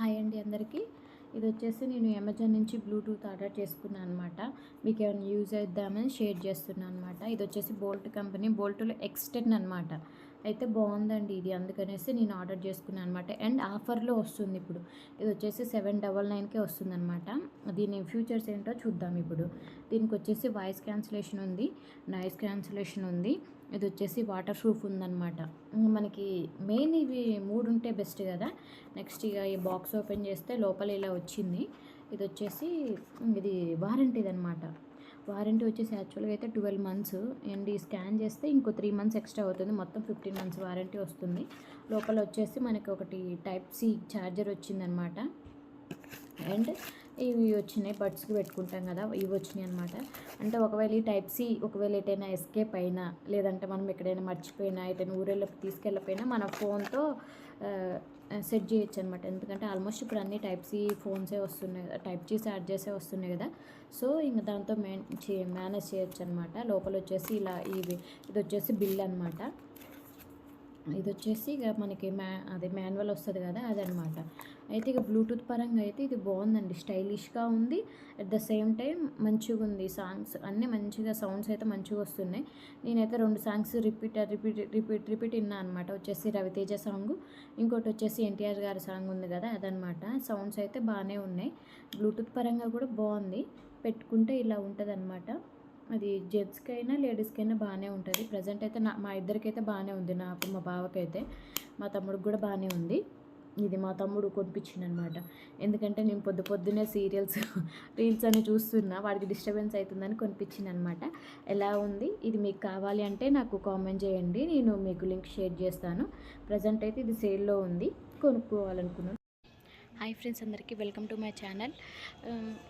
Hi అండి అందరికీ. ఇది వచ్చేసి నేను అమెజాన్ నుంచి బ్లూటూత్ ఆర్డర్ చేసుకున్నాను అనమాట మీకు ఏమైనా యూజ్ అవుద్దామని షేర్ చేస్తున్నాను అనమాట ఇది వచ్చేసి బోల్ట్ కంపెనీ బోల్ట్లో ఎక్స్టెన్ అనమాట అయితే బాగుందండి ఇది అందుకనేసి నేను ఆర్డర్ చేసుకున్నాను అనమాట అండ్ ఆఫర్లో వస్తుంది ఇప్పుడు. ఇది వచ్చేసి సెవెన్ డబల్ నైన్కే వస్తుంది అనమాట దీని ఫ్యూచర్స్ ఏంటో చూద్దాం ఇప్పుడు. దీనికి వచ్చేసి వాయిస్ క్యాన్సిలేషన్ ఉంది నాయిస్ క్యాన్సిలేషన్ ఉంది. ఇది వచ్చేసి వాటర్ ప్రూఫ్ ఉందన్నమాట. మనకి మెయిన్ ఇవి మూడు ఉంటే బెస్ట్ కదా. నెక్స్ట్ ఇక ఈ బాక్స్ ఓపెన్ చేస్తే లోపల ఇలా వచ్చింది. ఇది వచ్చేసి ఇది వారంటీది అనమాట వారంటీ వచ్చేసి యాక్చువల్గా అయితే ట్వెల్వ్ మంత్స్ అండ్ ఈ స్కాన్ చేస్తే ఇంకో త్రీ మంత్స్ ఎక్స్ట్రా అవుతుంది. మొత్తం ఫిఫ్టీన్ మంత్స్ వారంటీ వస్తుంది. లోపల వచ్చేసి మనకి ఒకటి టైప్ సి ఛార్జర్ వచ్చిందనమాట అండ్ ఇవి వచ్చినాయి బడ్స్కి పెట్టుకుంటాం కదా ఇవి వచ్చినాయి అనమాట అంటే ఒకవేళ ఈ టైప్ సి ఒకవేళ ఎటైనా ఎస్కేప్ అయినా లేదంటే మనం ఎక్కడైనా మర్చిపోయినా ఎటైనా ఊరేళ్ళకి తీసుకెళ్ళకపోయినా మన ఫోన్తో సెట్ చేయొచ్చు అనమాట ఎందుకంటే ఆల్మోస్ట్ ఇప్పుడు అన్ని టైప్ సి ఫోన్సే వస్తున్నాయి టైప్ సి చార్జెసే వస్తున్నాయి కదా. సో ఇంకా దాంతో మేనేజ్ చేయొచ్చు అనమాట లోపల వచ్చేసి ఇలా ఇవి ఇది వచ్చేసి బిల్ అనమాట ఇది వచ్చేసి ఇక మనకి మ్యా అదే మాన్యువల్ వస్తుంది కదా అదనమాట అయితే ఇక బ్లూటూత్ పరంగా అయితే ఇది బాగుందండి. స్టైలిష్గా ఉంది. అట్ ద సేమ్ టైం మంచిగా ఉంది సాంగ్స్ అన్నీ మంచిగా సౌండ్స్ అయితే మంచిగా వస్తున్నాయి నేనైతే రెండు songs repeat repeat repeat repeat విన్నా అనమాట వచ్చేసి రవితేజ సాంగ్ ఇంకోటి వచ్చేసి ఎన్టీఆర్ గారి సాంగ్ ఉంది కదా అదనమాట సౌండ్స్ అయితే బాగానే ఉన్నాయి. బ్లూటూత్ పరంగా కూడా బాగుంది. పెట్టుకుంటే ఇలా ఉంటుంది అది జెంట్స్కైనా అయినా బాగానే ఉంటుంది. ప్రజెంట్ అయితే నా మా ఇద్దరికైతే బాగానే ఉంది. నాకు మా బావకైతే మా తమ్ముడికి కూడా బాగానే ఉంది. ఇది మా తమ్ముడు కొనిపించింది అనమాట ఎందుకంటే నేను పొద్దు పొద్దునే సీరియల్స్ రీల్స్ అని చూస్తున్నా వాడికి డిస్టర్బెన్స్ అవుతుందని కొనిపించింది అనమాట ఎలా ఉంది? ఇది మీకు కావాలి అంటే నాకు కామెంట్ చేయండి. నేను మీకు లింక్ షేర్ చేస్తాను. ప్రజెంట్ అయితే ఇది సేల్లో ఉంది. కొనుక్కోవాలనుకున్నాను. హాయ్ ఫ్రెండ్స్ అందరికీ వెల్కమ్ టు మై ఛానల్.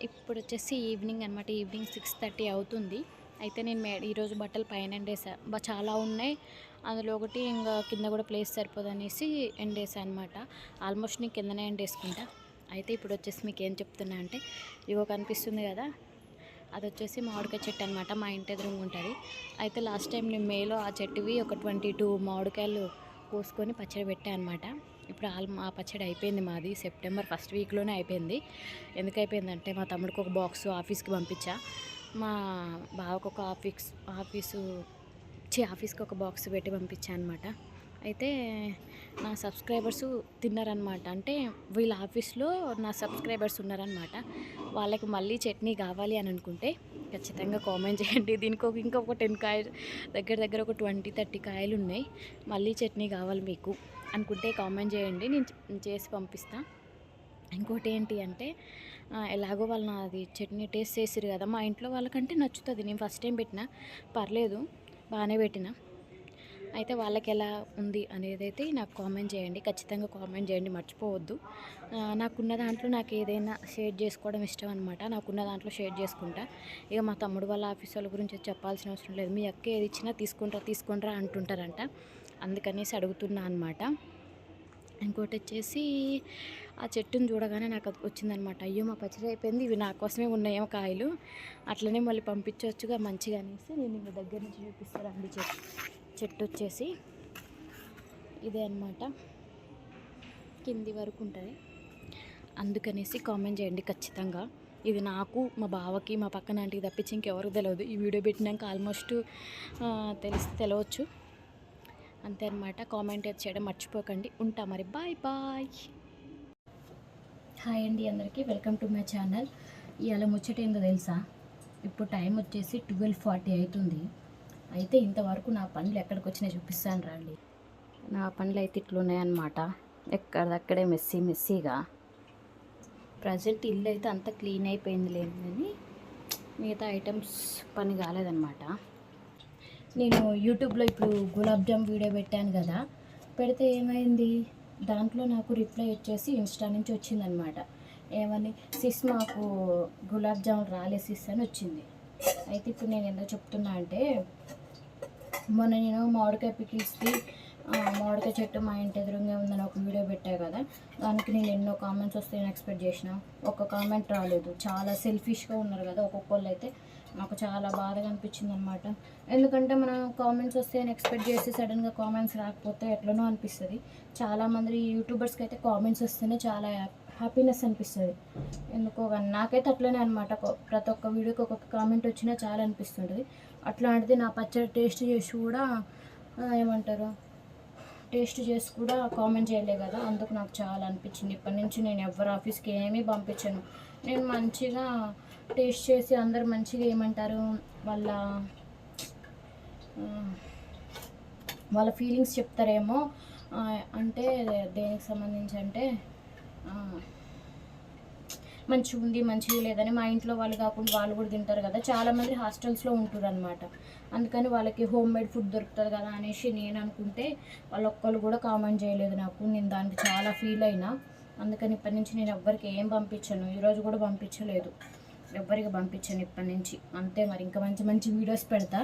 ఇప్పుడు వచ్చేసి ఈవినింగ్ అనమాట ఈవినింగ్ సిక్స్ థర్టీ అవుతుంది. అయితే నేను మే ఈరోజు బట్టలు పైన ఎండేసా. చాలా ఉన్నాయి. అందులో ఒకటి ఇంకా కింద కూడా ప్లేస్ సరిపోదనేసి ఎండేసా అనమాట ఆల్మోస్ట్ నేను కిందనే ఎండేసుకుంటా. అయితే ఇప్పుడు వచ్చేసి మీకు ఏం చెప్తున్నా అంటే ఇగో కనిపిస్తుంది కదా. అది వచ్చేసి మామిడికాయ చెట్టు అనమాట మా ఇంటి ఎదురుగా ఉంటుంది. అయితే లాస్ట్ టైం నేను మేలో ఆ చెట్టువి ఒక ట్వంటీ టూ మామిడికాయలు కోసుకొని పచ్చడి పెట్టా అనమాట ఇప్పుడు ఆల్ మా పచ్చడి అయిపోయింది మాది. సెప్టెంబర్ ఫస్ట్ వీక్లోనే అయిపోయింది. ఎందుకు అయిపోయిందంటే మా తమ్ముడికి ఒక బాక్స్ ఆఫీస్కి పంపించా. మా బావకు ఒక ఆఫీస్ ఆఫీసు చి ఆఫీస్కి ఒక బాక్స్ పెట్టి పంపించా అనమాట అయితే నా సబ్స్క్రైబర్స్ తిన్నారనమాట అంటే వీళ్ళ ఆఫీస్లో నా సబ్స్క్రైబర్స్ ఉన్నారనమాట వాళ్ళకి మళ్ళీ చట్నీ కావాలి అని అనుకుంటే ఖచ్చితంగా కామెంట్ చేయండి. దీనికి ఒక ఇంకొక టెన్ కాయలు దగ్గర దగ్గర ఒక ట్వంటీ థర్టీ కాయలు ఉన్నాయి. మళ్ళీ చట్నీ కావాలి మీకు. అనుకుంటే కామెంట్ చేయండి నేను చేసి పంపిస్తా. ఇంకోటి ఏంటి అంటే ఎలాగో వాళ్ళు నాది చట్నీ టేస్ట్ చేసిరు కదా మా ఇంట్లో వాళ్ళకంటే నచ్చుతుంది. నేను ఫస్ట్ టైం పెట్టిన పర్లేదు బాగానే పెట్టిన. అయితే వాళ్ళకి ఎలా ఉంది అనేది అయితే నాకు కామెంట్ చేయండి ఖచ్చితంగా కామెంట్ చేయండి మర్చిపోవద్దు. నాకున్న దాంట్లో నాకు ఏదైనా షేర్ చేసుకోవడం ఇష్టం అనమాట నాకున్న దాంట్లో షేర్ చేసుకుంటా. ఇక మా తమ్ముడు వాళ్ళ ఆఫీస్ వాళ్ళ గురించి చెప్పాల్సిన అవసరం లేదు. మీ అక్క ఏది ఇచ్చినా తీసుకుంటారా తీసుకుంటారా అంటుంటారంట. అందుకనేసి అడుగుతున్నా అనమాట ఇంకోటి వచ్చేసి ఆ చెట్టును చూడగానే నాకు వచ్చిందనమాట అయ్యో మా పచ్చడి అయిపోయింది ఇవి నా కోసమే ఉన్నాయేమో కాయలు. అట్లనే మళ్ళీ పంపించవచ్చుగా మంచిగా అనేసి నేను ఇంకా దగ్గర నుంచి చూపిస్తానండి చెట్టు చెట్టు వచ్చేసి. ఇదే అనమాట కింది వరకు ఉంటుంది. అందుకనేసి కామెంట్ చేయండి ఖచ్చితంగా. ఇది నాకు మా బావకి మా పక్కన ఆంటీకి తప్పించి ఇంకెవరికి తెలియదు ఈ వీడియో పెట్టినాక ఆల్మోస్ట్ తెలిసి తెలవచ్చు. అంతే అనమాట కామెంట్ చేయడం మర్చిపోకండి. ఉంటా మరి. Bye bye. హాయ్ అండి అందరికీ. Welcome to my channel. ఇవాళ ముచ్చట ఏందో తెలుసా? ఇప్పుడు టైం వచ్చేసి ట్వెల్వ్ ఫార్టీ అవుతుంది అయితే ఇంతవరకు నా పనులు ఎక్కడికి వచ్చినాయి చూపిస్తాను రండి నా పనులు అయితే ఇట్లున్నాయన్నమాట. ఎక్కడిదక్కడే మెస్సీ మెస్సీగా. ప్రజెంట్ ఇల్లు అయితే అంత క్లీన్ అయిపోయింది లేదు కానీ మిగతా ఐటమ్స్ పని కాలేదన్నమాట. నేను యూట్యూబ్లో ఇప్పుడు గులాబ్ జామ్ వీడియో పెట్టాను కదా పెడితే ఏమైంది? దాంట్లో నాకు రిప్లై వచ్చేసి ఇన్స్టా నుంచి వచ్చిందనమాట. ఏమని? సిస్ మాకు గులాబ్ జామ్ రాలే సిస్ అని వచ్చింది. అయితే ఇప్పుడు నేను ఎందుకు చెప్తున్నా అంటే మొన్న నేను మామిడికాయ పికిల్స్కి మామిడికాయ చెట్టు మా ఇంటి ఎదురుగా ఉందని ఒక వీడియో పెట్టా కదా. దానికి నేను ఎన్నో కామెంట్స్ వస్తాయని ఎక్స్పెక్ట్ చేసిన. ఒక కామెంట్ రాలేదు. చాలా సెల్ఫిష్గా ఉన్నారు కదా ఒక్కొక్కళ్ళు అయితే. నాకు చాలా బాధగా అనిపించింది అనమాట ఎందుకంటే మనం కామెంట్స్ వస్తాయని ఎక్స్పెక్ట్ చేసి సడన్గా కామెంట్స్ రాకపోతే ఎట్లనో అనిపిస్తుంది. చాలామంది యూట్యూబర్స్కి అయితే కామెంట్స్ వస్తేనే చాలా హ్యాపీనెస్ అనిపిస్తుంది. ఎందుకో కానీ నాకైతే అట్లనే అనమాట ప్రతి ఒక్క వీడియోకి ఒక్కొక్క కామెంట్ వచ్చినా చాలా అనిపిస్తుంటుంది. అట్లాంటిది నా పచ్చడి టేస్ట్ చేసి కూడా ఏమంటారు? టేస్ట్ చేసి కూడా కామెంట్ చేయలే కదా అందుకు నాకు చాలా అనిపించింది. ఇప్పటి నుంచి నేను ఎవరు ఆఫీస్కి ఏమీ పంపించను. నేను మంచిగా టేస్ట్ చేసి అందరు మంచిగా ఏమంటారు వాళ్ళ వాళ్ళ ఫీలింగ్స్ చెప్తారేమో అంటే దేనికి సంబంధించి అంటే మంచిగా ఉంది మంచిగా లేదని మా ఇంట్లో వాళ్ళు కాకుండా వాళ్ళు కూడా తింటారు కదా. చాలామంది హాస్టల్స్లో ఉంటారు అనమాట అందుకని వాళ్ళకి హోమ్ మేడ్ ఫుడ్ దొరుకుతుంది కదా అనేసి నేను అనుకుంటే వాళ్ళు ఒక్కరు కూడా కామెంట్ చేయలేదు నాకు. నేను దానికి చాలా ఫీల్ అయినా. అందుకని ఇప్పటి నుంచి నేను ఎవ్వరికి ఏం పంపించను. ఈరోజు కూడా పంపించలేదు. ఎవ్వరికి పంపించను ఇప్పటి నుంచి. అంతే మరి. ఇంకా మంచి మంచి వీడియోస్ పెడతా.